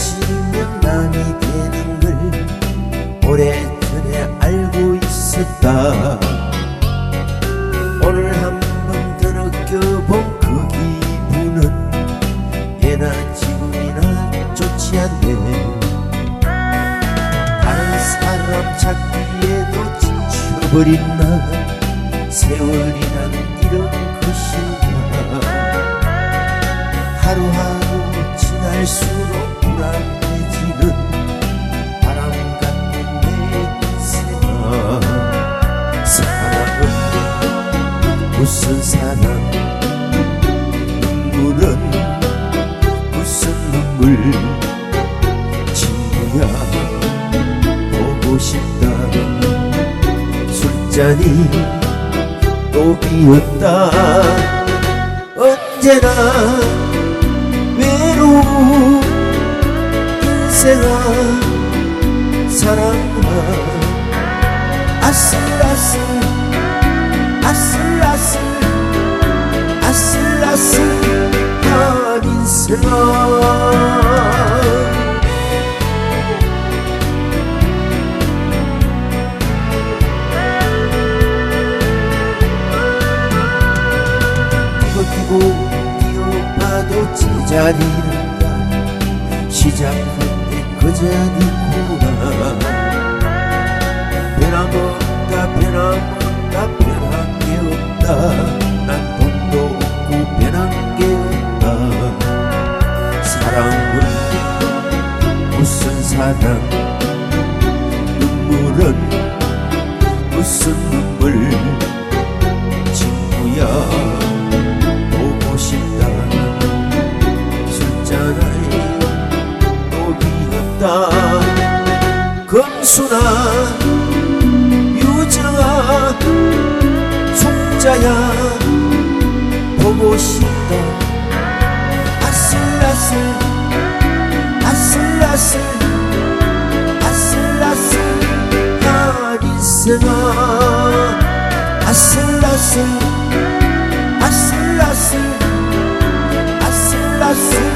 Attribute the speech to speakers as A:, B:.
A: 지면 남이 되는 걸 오래전에 알고 있었다. 오늘 한번 더 느껴본 그 기분은 예나 지금이나 좋지 않네. 다른 사람 찾기에도 지쳐버린 나. 세월이란 이런 것인가. 하루하루 지날수록 무슨 사랑 눈물은 무슨 눈물? 친구야 보고 싶다 술잔이 또 비었다. 언제나 외로운 인 생아 사랑아 아슬아슬 아슬아슬 아슬아슬한 인생아 뛰어봐도 제자리는가 시작할 자리구나 변함없다 변함없다 변한 게 없다. 난 돈도 없고 변한 게 없다. 사랑은 무슨 사랑 없다 금수나 유정아 송자야 보고 싶다. 아슬아슬 아슬아슬 아슬아슬 나리스나. 아슬아슬 아슬아슬 아슬아슬.